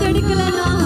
தடுக்கலனா